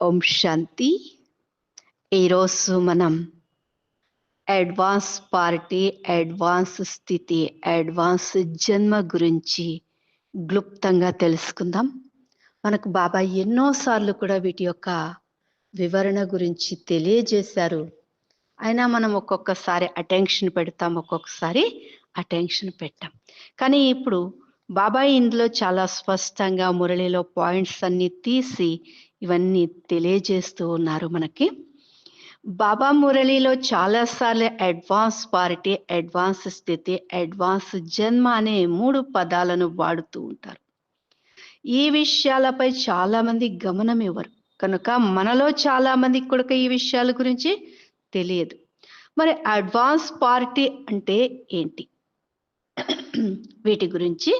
ఓం శాంతి. ఈరోజు మనం అడ్వాన్స్ పార్టీ అడ్వాన్స్ స్థితి అడ్వాన్స్ జన్మ గురించి క్లుప్తంగా తెలుసుకుందాం. మనకు బాబా ఎన్నోసార్లు కూడా వీటి యొక్క వివరణ గురించి తెలియజేశారు. అయినా మనం ఒక్కొక్కసారి అటెన్షన్ పెడతాం ఒక్కొక్కసారి అటెన్షన్ పెట్టాం. కానీ ఇప్పుడు బాబాయ్ ఇందులో చాలా స్పష్టంగా మురళిలో పాయింట్స్ అన్ని తీసి ఇవన్నీ తెలియజేస్తూ ఉన్నారు మనకి. బాబా మురళిలో చాలాసార్లు అడ్వాన్స్ పార్టీ అడ్వాన్స్ స్థితి అడ్వాన్స్ జన్మ అనే మూడు పదాలను వాడుతూ ఉంటారు. ఈ విషయాలపై చాలామంది గమనం ఇవ్వరు. కనుక మనలో చాలా మందికి కూడా ఈ విషయాల గురించి తెలియదు. మరి అడ్వాన్స్ పార్టీ అంటే ఏంటి? వీటి గురించి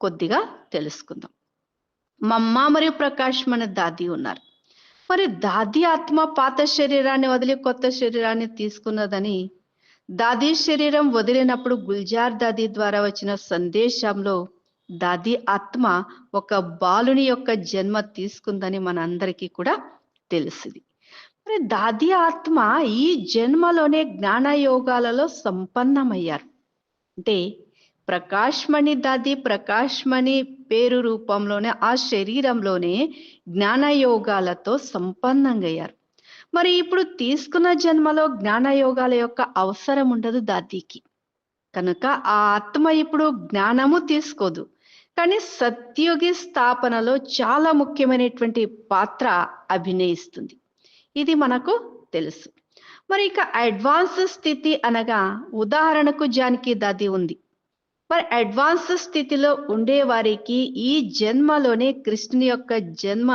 కొద్దిగా తెలుసుకుందాం. మా అమ్మ మరియు ప్రకాష్ మన దాది ఉన్నారు. మరి దాది ఆత్మ పాత శరీరాన్ని వదిలి కొత్త శరీరాన్ని తీసుకున్నదని దాది శరీరం వదిలినప్పుడు గుల్జార్ దాది ద్వారా వచ్చిన సందేశంలో దాది ఆత్మ ఒక బాలుని యొక్క జన్మ తీసుకుందని మనందరికీ కూడా తెలిసింది. మరి దాది ఆత్మ ఈ జన్మలోనే జ్ఞాన యోగాలలో సంపన్నమయ్యారు. అంటే ప్రకాశ్మణి దాది ప్రకాశ్మణి పేరు రూపంలోనే ఆ శరీరంలోనే జ్ఞానయోగాలతో సంపన్నంగయ్యారు. మరి ఇప్పుడు తీసుకున్న జన్మలో జ్ఞానయోగాల యొక్క అవసరం ఉండదు దాదీకి. కనుక ఆ ఆత్మ ఇప్పుడు జ్ఞానము తీసుకోదు. కానీ సత్యోగి స్థాపనలో చాలా ముఖ్యమైనటువంటి పాత్ర అభినయిస్తుంది. ఇది మనకు తెలుసు. మరి ఇక అడ్వాన్స్ స్థితి అనగా ఉదాహరణకు జానకి దాది ఉంది. మరి అడ్వాన్స్ స్థితిలో ఉండే వారికి ఈ జన్మలోనే కృష్ణుని యొక్క జన్మ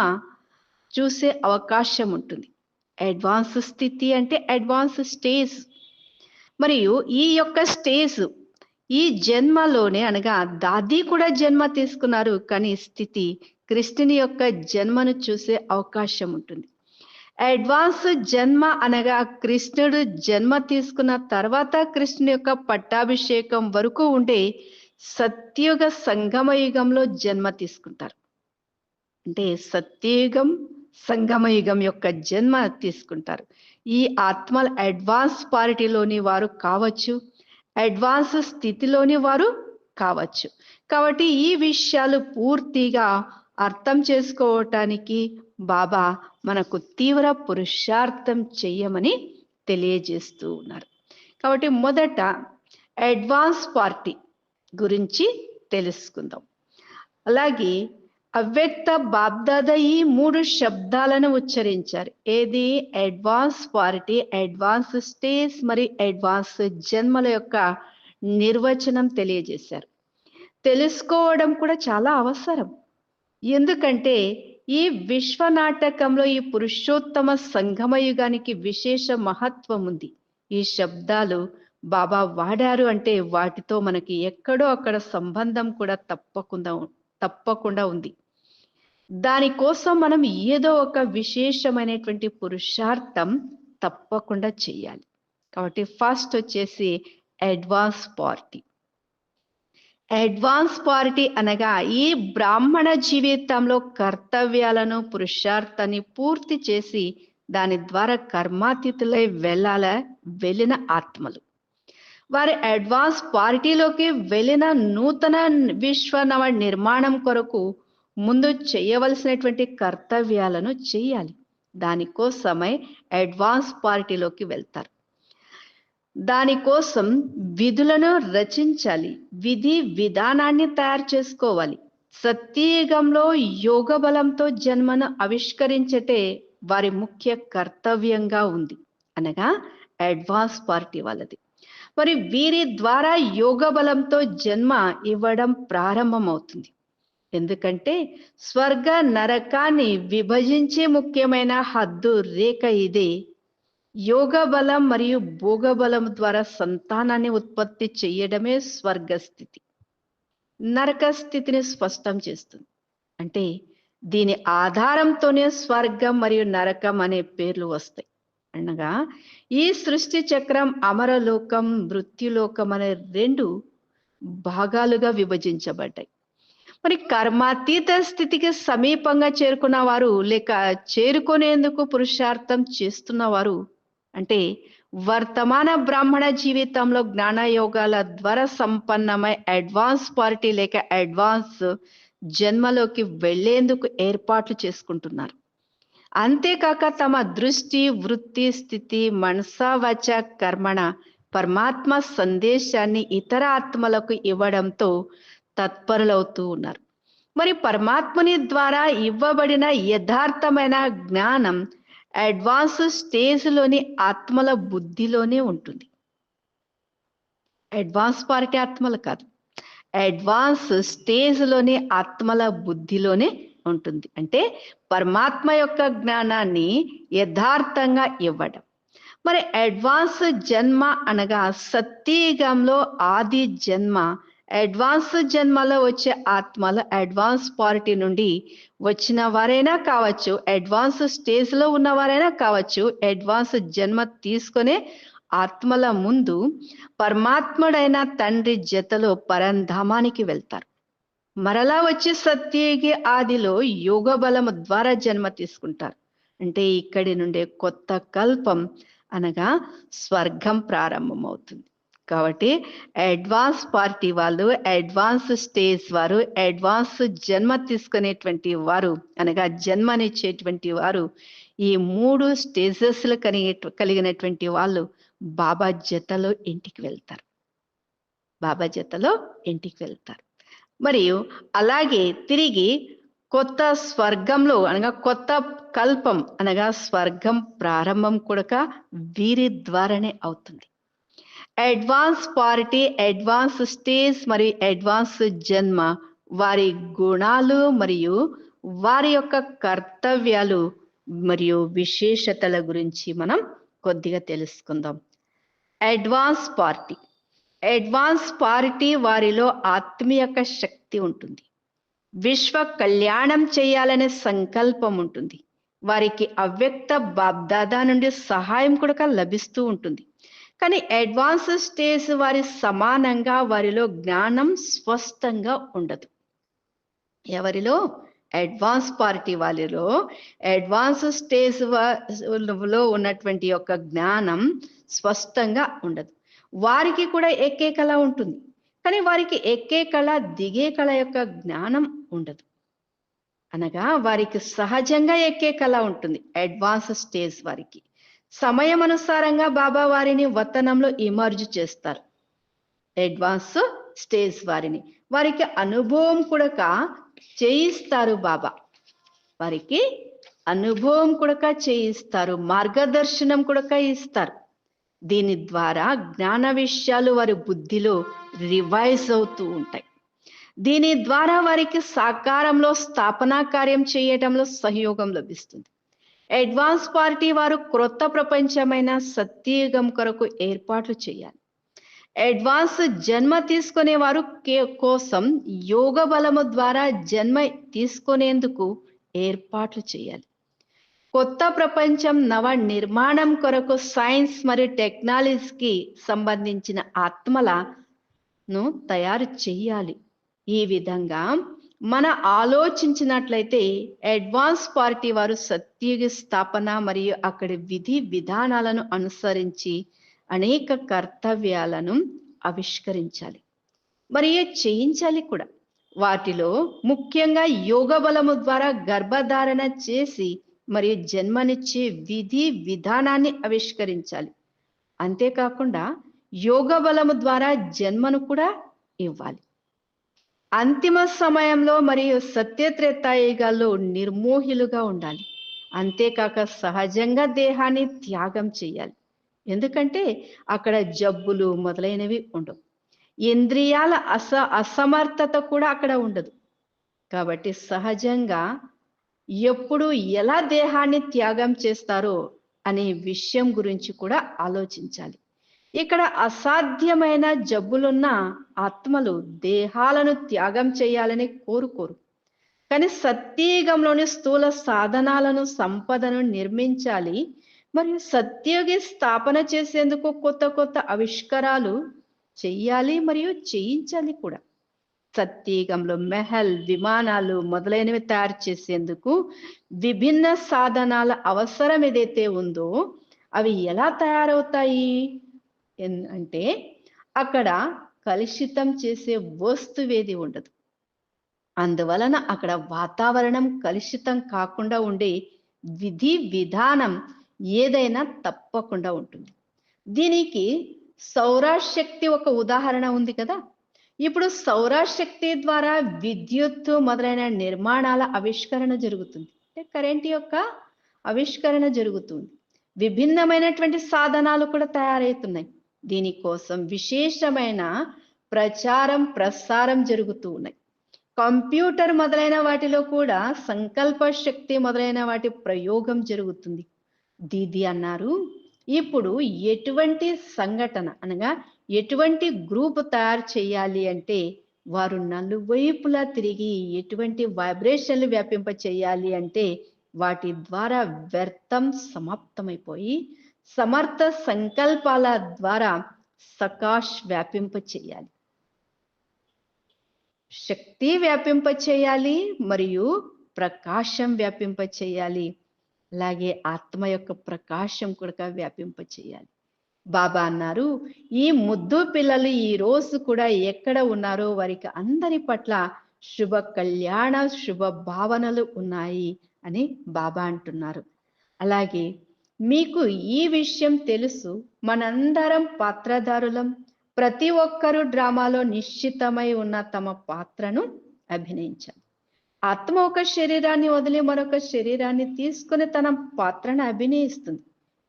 చూసే అవకాశం ఉంటుంది. అడ్వాన్స్ స్థితి అంటే అడ్వాన్స్ స్టేజ్. మరియు ఈ యొక్క స్టేజ్ ఈ జన్మలోనే అనగా దాది కూడా జన్మ తీసుకున్నారు. కానీ స్థితి కృష్ణుని యొక్క జన్మను చూసే అవకాశం ఉంటుంది. అడ్వాన్స్ జన్మ అనగా కృష్ణుడు జన్మ తీసుకున్న తర్వాత కృష్ణుని యొక్క పట్టాభిషేకం వరకు ఉండే సత్యుగ సంగమయుగంలో జన్మ తీసుకుంటారు. అంటే సత్యయుగం సంగమయుగం యొక్క జన్మ తీసుకుంటారు. ఈ ఆత్మల అడ్వాన్స్ పార్టీలోని వారు కావచ్చు అడ్వాన్స్ స్థితిలోని వారు కావచ్చు. కాబట్టి ఈ విషయాలు పూర్తిగా అర్థం చేసుకోవటానికి బాబా మనకు తీవ్ర పురుషార్థం చెయ్యమని తెలియజేస్తూ ఉన్నారు. కాబట్టి మొదట అడ్వాన్స్ పార్టీ గురించి తెలుసుకుందాం. అలాగే అవ్యక్త బాబ్దాద ఈ మూడు శబ్దాలను ఉచ్చరించారు. ఏది? అడ్వాన్స్ పార్టీ అడ్వాన్స్ స్టేజ్ మరి అడ్వాన్స్ జన్మల యొక్క నిర్వచనం తెలియజేశారు. తెలుసుకోవడం కూడా చాలా అవసరం. ఎందుకంటే ఈ విశ్వనాటకంలో ఈ పురుషోత్తమ సంగమయుగానికి విశేష మహత్వం ఉంది. ఈ శబ్దాలు బాబా వాడారు అంటే వాటితో మనకి ఎక్కడో అక్కడ సంబంధం కూడా తప్పకుండా తప్పకుండా ఉంది. దానికోసం మనం ఏదో ఒక విశేషమైనటువంటి పురుషార్థం తప్పకుండా చేయాలి. కాబట్టి ఫస్ట్ వచ్చేసి అడ్వాన్స్ పార్టీ అడ్వాన్స్ పార్టీ అనగా ఈ బ్రాహ్మణ జీవితంలో కర్తవ్యాలను పురుషార్థాన్ని పూర్తి చేసి దాని ద్వారా కర్మాతీతులై వెళ్ళాల వెళ్ళిన ఆత్మలు. వారి అడ్వాన్స్ పార్టీలోకి వెళ్ళిన నూతన విశ్వనవ నిర్మాణం కొరకు ముందు చేయవలసినటువంటి కర్తవ్యాలను చేయాలి. దానికోసమై అడ్వాన్స్ పార్టీలోకి వెళ్తారు. దానికోసం విధులను రచించాలి. విధి విధానాన్ని తయారు చేసుకోవాలి. సత్యయుగంలో యోగ బలంతో జన్మను ఆవిష్కరించటే వారి ముఖ్య కర్తవ్యంగా ఉంది. అనగా అడ్వాన్స్ పార్టీ వాళ్ళది. మరి వీరి ద్వారా యోగ బలంతో జన్మ ఇవ్వడం ప్రారంభమవుతుంది. ఎందుకంటే స్వర్గ నరకాన్ని విభజించే ముఖ్యమైన హద్దు రేఖ ఇదే. యోగ బలం మరియు భోగ బలం ద్వారా సంతానాన్ని ఉత్పత్తి చేయడమే స్వర్గ స్థితి నరక స్థితిని స్పష్టం చేస్తుంది. అంటే దీని ఆధారంతోనే స్వర్గం మరియు నరకం అనే పేర్లు వస్తాయి. అనగా ఈ సృష్టి చక్రం అమరలోకం మృత్యులోకం అనే రెండు భాగాలుగా విభజించబడ్డాయి. మరి కర్మాతీత స్థితికి సమీపంగా చేరుకున్న వారు లేక చేరుకునేందుకు పురుషార్థం చేస్తున్న వారు అంటే వర్తమాన బ్రాహ్మణ జీవితంలో జ్ఞానయోగాల ద్వారా సంపన్నమై అడ్వాన్స్ పార్టీ లేక అడ్వాన్స్ జన్మలోకి వెళ్ళేందుకు ఏర్పాట్లు చేసుకుంటున్నారు. అంతేకాక తమ దృష్టి వృత్తి స్థితి మనసా వచ కర్మణ పరమాత్మ సందేశాన్ని ఇతర ఆత్మలకు ఇవ్వడంతో తత్పరులవుతూ ఉన్నారు. మరి పరమాత్మని ద్వారా ఇవ్వబడిన యథార్థమైన జ్ఞానం అడ్వాన్స్ స్టేజ్లోని ఆత్మల బుద్ధిలోనే ఉంటుంది. అడ్వాన్స్ పార్టీ ఆత్మలు కాదు. అడ్వాన్స్ స్టేజ్లోని ఆత్మల బుద్ధిలోనే ఉంటుంది. అంటే పరమాత్మ యొక్క జ్ఞానాన్ని యథార్థంగా ఇవ్వడం. మరి అడ్వాన్స్ జన్మ అనగా సత్యయుగంలో ఆది జన్మ అడ్వాన్స్ జన్మలో వచ్చే ఆత్మలు అడ్వాన్స్ పార్టీ నుండి వచ్చిన వారైనా కావచ్చు అడ్వాన్స్ స్టేజ్లో ఉన్నవారైనా కావచ్చు అడ్వాన్స్ జన్మ తీసుకునే ఆత్మల ముందు పరమాత్ముడైన తండ్రి జతలో పరంధామానికి వెళ్తారు. మరలా వచ్చి సత్యేగి ఆదిలో యోగ బలము ద్వారా జన్మ తీసుకుంటారు. అంటే ఇక్కడి నుండే కొత్త కల్పం అనగా స్వర్గం ప్రారంభమవుతుంది. కాబట్టి అడ్వాన్స్ పార్టీ వాళ్ళు అడ్వాన్స్ స్టేజ్ వారు అడ్వాన్స్ జన్మ తీసుకునేటువంటి వారు అనగా జన్మనిచ్చేటువంటి వారు ఈ మూడు స్టేజెస్లు కలిగే కలిగినటువంటి వాళ్ళు బాబా జతలో ఇంటికి వెళ్తారు. బాబా జతలో ఇంటికి వెళ్తారు. మరియు అలాగే తిరిగి కొత్త స్వర్గంలో అనగా కొత్త కల్పం అనగా స్వర్గం ప్రారంభం కూడా వీరి ద్వారానే అవుతుంది. అడ్వాన్స్ పార్టీ అడ్వాన్స్ స్టేజ్ మరియు అడ్వాన్స్ జన్మ. వారి గుణాలు మరియు వారి యొక్క కర్తవ్యాలు మరియు విశేషతల గురించి మనం కొద్దిగా తెలుసుకుందాం. Advance party. అడ్వాన్స్ పార్టీ వారిలో ఆత్మీయక శక్తి ఉంటుంది. విశ్వ కళ్యాణం చేయాలనే సంకల్పం ఉంటుంది. వారికి అవ్యక్త బాబ్దాదా నుండి సహాయం కూడా లభిస్తూ ఉంటుంది. కానీ అడ్వాన్స్ స్టేజ్ వారి సమానంగా వారిలో జ్ఞానం స్పష్టంగా ఉండదు. ఎవరిలో? అడ్వాన్స్ పార్టీ వారిలో. అడ్వాన్స్ స్టేజ్లో ఉన్నటువంటి యొక్క జ్ఞానం స్పష్టంగా ఉండదు. వారికి కూడా ఎక్కే కళ ఉంటుంది. కానీ వారికి ఎక్కే కళ దిగే కళ యొక్క జ్ఞానం ఉండదు. అనగా వారికి సహజంగా ఎక్కే కళ ఉంటుంది. అడ్వాన్స్ స్టేజ్ వారికి. సమయం అనుసారంగా బాబా వారిని వతనంలో ఇమర్జ్ చేస్తారు. అడ్వాన్స్ స్టేజ్ వారిని. వారికి అనుభవం కూడాక చేయిస్తారు బాబా. వారికి అనుభవం కూడాక చేయిస్తారు. మార్గదర్శనం కూడా ఇస్తారు. దీని ద్వారా జ్ఞాన విషయాలు వారి బుద్ధిలో రివైజ్ అవుతూ ఉంటాయి. దీని ద్వారా వారికి సాకారంలో స్థాపనా కార్యం చేయటంలో సహయోగం లభిస్తుంది. అడ్వాన్స్ పార్టీ వారు క్రొత్త ప్రపంచమైన సత్యయుగం కొరకు ఏర్పాట్లు చేయాలి. అడ్వాన్స్ జన్మ తీసుకునే వారు కోసం యోగ బలము ద్వారా జన్మ తీసుకునేందుకు ఏర్పాట్లు చేయాలి. కొత్త ప్రపంచం నవ నిర్మాణం కొరకు సైన్స్ మరియు టెక్నాలజీకి సంబంధించిన ఆత్మలను తయారు చేయాలి. ఈ విధంగా మన ఆలోచించినట్లయితే అడ్వాన్స్ పార్టీ వారు సత్యుగ స్థాపన మరియు అక్కడి విధి విధానాలను అనుసరించి అనేక కర్తవ్యాలను ఆవిష్కరించాలి. మరియు చేయించాలి కూడా? వాటిలో ముఖ్యంగా యోగ బలము ద్వారా గర్భధారణ చేసి మరియు జన్మనిచ్చే విధి విధానాన్ని ఆవిష్కరించాలి. అంతేకాకుండా యోగ బలము ద్వారా జన్మను కూడా ఇవ్వాలి. అంతిమ సమయంలో మరియు సత్యత్రేతాయుగాల్లో నిర్మోహిలుగా ఉండాలి. అంతేకాక సహజంగా దేహాన్ని త్యాగం చేయాలి. ఎందుకంటే అక్కడ జబ్బులు మొదలైనవి ఉండవు. ఇంద్రియాల అస అసమర్థత కూడా అక్కడ ఉండదు. కాబట్టి సహజంగా ఎప్పుడు ఎలా దేహాన్ని త్యాగం చేస్తారో అనే విషయం గురించి కూడా ఆలోచించాలి. ఇక్కడ అసాధ్యమైన జబ్బులున్న ఆత్మలు దేహాలను త్యాగం చేయాలని కోరుకోరు. కానీ సత్యయుగంలోని స్థూల సాధనాలను సంపదను నిర్మించాలి. మరియు సత్యోగి స్థాపన చేసేందుకు కొత్త కొత్త ఆవిష్కారాలు చెయ్యాలి మరియు చేయించాలి కూడా. సత్యయుగంలో మెహల్ విమానాలు మొదలైనవి తయారు చేసేందుకు విభిన్న సాధనాల అవసరం ఏదైతే ఉందో అవి ఎలా తయారవుతాయి? అంటే అక్కడ కలుషితం చేసే వస్తువేది ఉండదు. అందువలన అక్కడ వాతావరణం కలుషితం కాకుండా ఉండే విధి విధానం ఏదైనా తప్పకుండా ఉంటుంది. దీనికి సౌరశక్తి ఒక ఉదాహరణ ఉంది కదా. ఇప్పుడు సౌరశక్తి ద్వారా విద్యుత్ మొదలైన నిర్మాణాల ఆవిష్కరణ జరుగుతుంది. అంటే కరెంట్ యొక్క ఆవిష్కరణ జరుగుతుంది. విభిన్నమైనటువంటి సాధనాలు కూడా తయారవుతున్నాయి. దీనికోసం విశేషమైన ప్రచారం ప్రసారం జరుగుతూ ఉన్నాయి. కంప్యూటర్ మొదలైన వాటిలో కూడా సంకల్ప శక్తి మొదలైన వాటి ప్రయోగం జరుగుతుంది. దీది అన్నారు ఇప్పుడు ఎటువంటి సంఘటన అనగా ఎటువంటి గ్రూప్ తయారు చేయాలి అంటే వారు నలువైపులా తిరిగి ఎటువంటి వైబ్రేషన్లు వ్యాపింప చేయాలి అంటే వాటి ద్వారా వ్యర్థం సమాప్తమైపోయి సమర్థ సంకల్పాల ద్వారా సకాష్ వ్యాపింప చేయాలి. శక్తి వ్యాపింప చేయాలి మరియు ప్రకాశం వ్యాపింప చేయాలి. అలాగే ఆత్మ యొక్క ప్రకాశం కూడా వ్యాపింప చేయాలి. బాబా అన్నారు ఈ ముద్దు పిల్లలు ఈ రోజు కూడా ఎక్కడ ఉన్నారో వారికి అందరి పట్ల శుభ కళ్యాణ శుభ భావనలు ఉన్నాయి అని బాబా అంటున్నారు. అలాగే మీకు ఈ విషయం తెలుసు. మనందరం పాత్రధారులం ప్రతి ఒక్కరూ డ్రామాలో నిశ్చితమై ఉన్న తమ పాత్రను అభినయించాలి ఆత్మ ఒక శరీరాన్ని వదిలి మరొక శరీరాన్ని తీసుకుని తన పాత్రను అభినయిస్తుంది.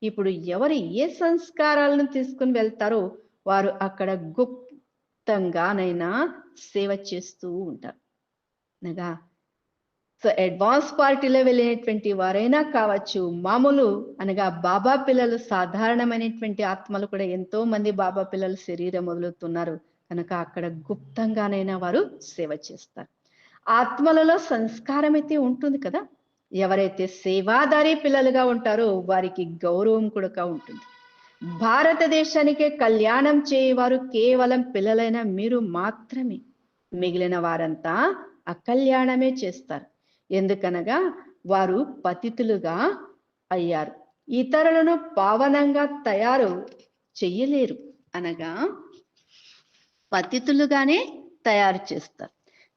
ఇప్పుడు ఎవరు ఏ సంస్కారాలను తీసుకుని వెళ్తారో వారు అక్కడ గుప్తంగానైనా సేవ చేస్తూ ఉంటారు. అనగా సో అడ్వాన్స్ పార్టీలో వెళ్ళినటువంటి వారైనా కావచ్చు మామూలు అనగా బాబా పిల్లలు సాధారణమైనటువంటి ఆత్మలు కూడా ఎంతో మంది బాబా పిల్లలు శరీరం వదులుతున్నారు. కనుక అక్కడ గుప్తంగానైనా వారు సేవ చేస్తారు. ఆత్మలలో సంస్కారం అయితే ఉంటుంది కదా. ఎవరైతే సేవాదారి పిల్లలుగా ఉంటారో వారికి గౌరవం కూడా ఉంటుంది. భారతదేశానికే కళ్యాణం చేయవారు కేవలం పిల్లలైన మీరు మాత్రమే. మిగిలిన వారంతా అకల్యాణమే చేస్తారు. ఎందుకనగా వారు పతితులుగా అయ్యారు. ఇతరులను పావనంగా తయారు చెయ్యలేరు. అనగా పతితులుగానే తయారు చేస్తారు.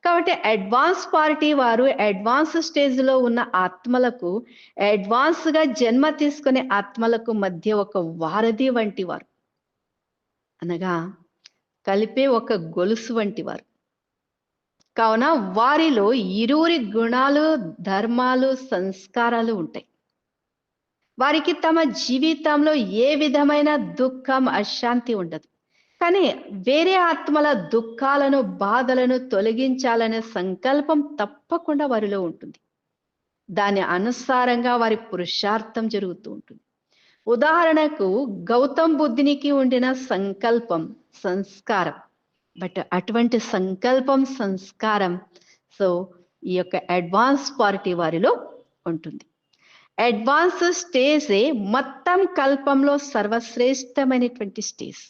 కాబట్టి అడ్వాన్స్ పార్టీ వారు అడ్వాన్స్ స్టేజ్లో ఉన్న ఆత్మలకు అడ్వాన్స్గా జన్మ తీసుకునే ఆత్మలకు మధ్య ఒక వారధి వంటి వారు. అనగా కలిపే ఒక గొలుసు వంటి వారు. కావున వారిలో ఇరువురి గుణాలు ధర్మాలు సంస్కారాలు ఉంటాయి. వారికి తమ జీవితంలో ఏ విధమైన దుఃఖం అశాంతి ఉండదు. కానీ వేరే ఆత్మల దుఃఖాలను బాధలను తొలగించాలనే సంకల్పం తప్పకుండా వారిలో ఉంటుంది. దాని అనుసారంగా వారి పురుషార్థం జరుగుతూ ఉంటుంది. ఉదాహరణకు గౌతమ్ బుద్ధునికి ఉండిన సంకల్పం సంస్కారం. బట్ అటువంటి సంకల్పం సంస్కారం సో ఈ యొక్క అడ్వాన్స్ పార్టీ వారిలో ఉంటుంది. అడ్వాన్స్ స్టేజే మొత్తం కల్పంలో సర్వశ్రేష్టమైనటువంటి స్టేజ్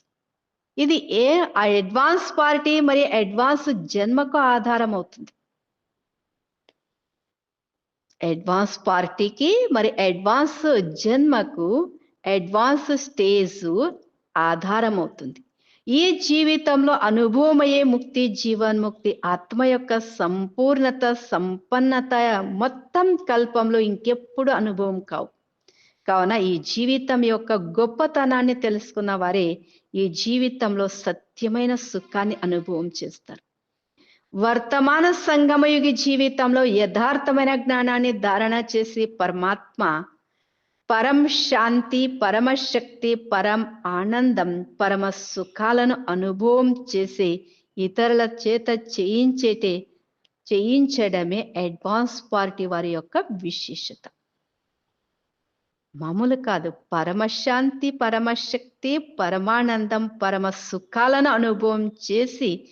ఇది ఏ అడ్వాన్స్ పార్టీ మరియు అడ్వాన్స్ జన్మకు ఆధారం అవుతుంది అడ్వాన్స్ పార్టీకి మరి అడ్వాన్స్ జన్మకు అడ్వాన్స్ స్టేజ్ ఆధారం అవుతుంది ఈ జీవితంలో అనుభవమయ్యే ముక్తి జీవన్ముక్తి ఆత్మ యొక్క సంపూర్ణత సంపన్నత మొత్తం కల్పంలో ఇంకెప్పుడు అనుభవం కావు. కావున ఈ జీవితం యొక్క గొప్పతనాన్ని తెలుసుకున్న వారే ఈ జీవితంలో సత్యమైన సుఖాన్ని అనుభవం చేస్తారు. వర్తమాన సంగమయుగి జీవితంలో యథార్థమైన జ్ఞానాన్ని ధారణ చేసి పరమాత్మ పరం శాంతి పరమశక్తి పరం ఆనందం పరమ సుఖాలను అనుభవం చేసే ఇతరుల చేత చేయించేటే చేయించడమే అడ్వాన్స్ పార్టీ వారి యొక్క విశేషత. మామూలు కాదు. పరమశాంతి పరమశక్తి పరమానందం పరమ సుఖాలను అనుభవం చేసి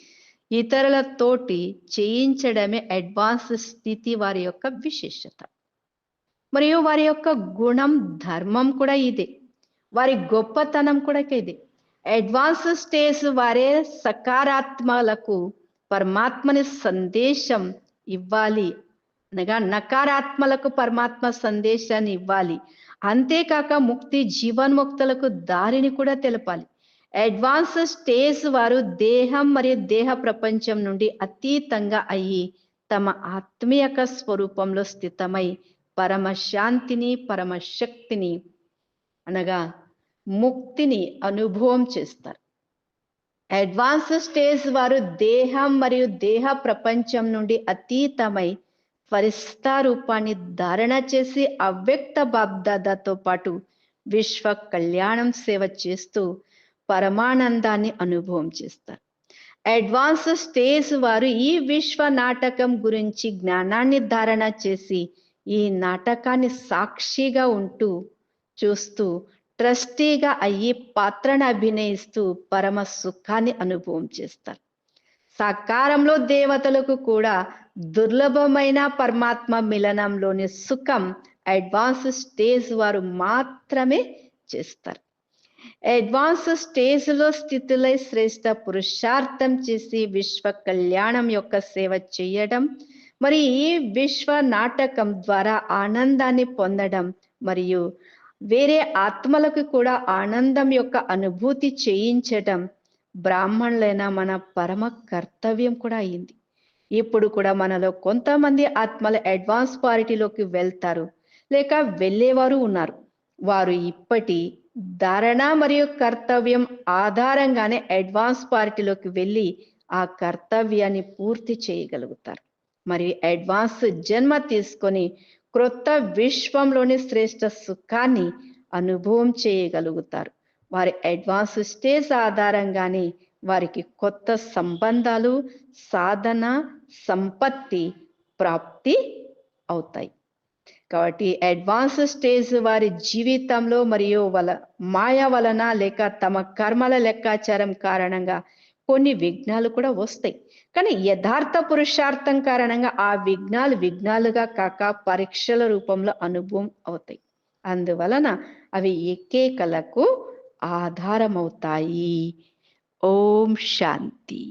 ఇతరులతోటి చేయించడమే అడ్వాన్స్ స్థితి వారి యొక్క విశేషత. మరియు వారి యొక్క గుణం ధర్మం కూడా ఇదే. వారి గొప్పతనం కూడా ఇదే. అడ్వాన్స్ స్టేజ్ వారే సకారాత్మలకు పరమాత్మని సందేశం ఇవ్వాలి. అనగా నకారాత్మలకు పరమాత్మ సందేశాన్ని ఇవ్వాలి. అంతేకాక ముక్తి జీవన్ముక్తులకు దారిని కూడా తెలపాలి. అడ్వాన్స్ స్టేజ్ వారు దేహం మరియు దేహ ప్రపంచం నుండి అతీతంగా అయ్యి తమ ఆత్మీయక స్వరూపంలో స్థితమై పరమశాంతిని పరమశక్తిని పరమ శక్తిని అనగా ముక్తిని అనుభవం చేస్తారు. అడ్వాన్స్ స్టేజ్ వారు దేహం మరియు దేహ ప్రపంచం నుండి అతీతమై ఫరిస్తా రూపాన్ని ధారణ చేసి అవ్యక్త బాబ్దాదాతో పాటు విశ్వ కళ్యాణం సేవ చేస్తూ పరమానందాన్ని అనుభవం చేస్తారు. అడ్వాన్స్ స్టేజ్ వారు ఈ విశ్వ నాటకం గురించి జ్ఞానాన్ని ధారణ చేసి ఈ నాటకాన్ని సాక్షిగా ఉంటూ చూస్తూ ట్రస్టీగా అయ్యి పాత్రను అభినయిస్తూ పరమ సుఖాన్ని అనుభవం చేస్తారు. సాకారంలో దేవతలకు కూడా దుర్లభమైన పరమాత్మ మిలనంలోని సుఖం అడ్వాన్స్ స్టేజ్ వారు మాత్రమే చేస్తారు. అడ్వాన్స్ స్టేజ్లో స్థితులై శ్రేష్ట పురుషార్థం చేసి విశ్వ కళ్యాణం యొక్క సేవ చేయడం మరి ఈ విశ్వ నాటకం ద్వారా ఆనందాన్ని పొందడం మరియు వేరే ఆత్మలకు కూడా ఆనందం యొక్క అనుభూతి చేయించడం బ్రాహ్మణులైన మన పరమ కర్తవ్యం కూడా అయింది. ఇప్పుడు కూడా మనలో కొంతమంది ఆత్మలు అడ్వాన్స్ పార్టీలోకి వెళ్తారు. లేక వెళ్ళేవారు ఉన్నారు. వారు ఇప్పటి ధారణ మరియు కర్తవ్యం ఆధారంగానే అడ్వాన్స్ పార్టీలోకి వెళ్ళి ఆ కర్తవ్యాన్ని పూర్తి చేయగలుగుతారు. మరియు అడ్వాన్స్ జన్మ తీసుకొని క్రొత్త విశ్వంలోని శ్రేష్ట సుఖాన్ని అనుభవం చేయగలుగుతారు. వారి అడ్వాన్స్ స్టేజ్ ఆధారంగానే వారికి కొత్త సంబంధాలు సాధన సంపత్తి ప్రాప్తి అవుతాయి. కాబట్టి అడ్వాన్స్ స్టేజ్ వారి జీవితంలో మరియు వల మాయ వలన లేక తమ కర్మల లెక్కాచారం కారణంగా కొన్ని విఘ్నాలు కూడా వస్తాయి. కానీ యథార్థ పురుషార్థం కారణంగా ఆ విఘ్నాలు విఘ్నాలుగా కాక పరీక్షల రూపంలో అనుభవం అవుతాయి. అందువలన అవి ఏకేకలకు ఆధారమవుతాయి. ఓం శాంతి.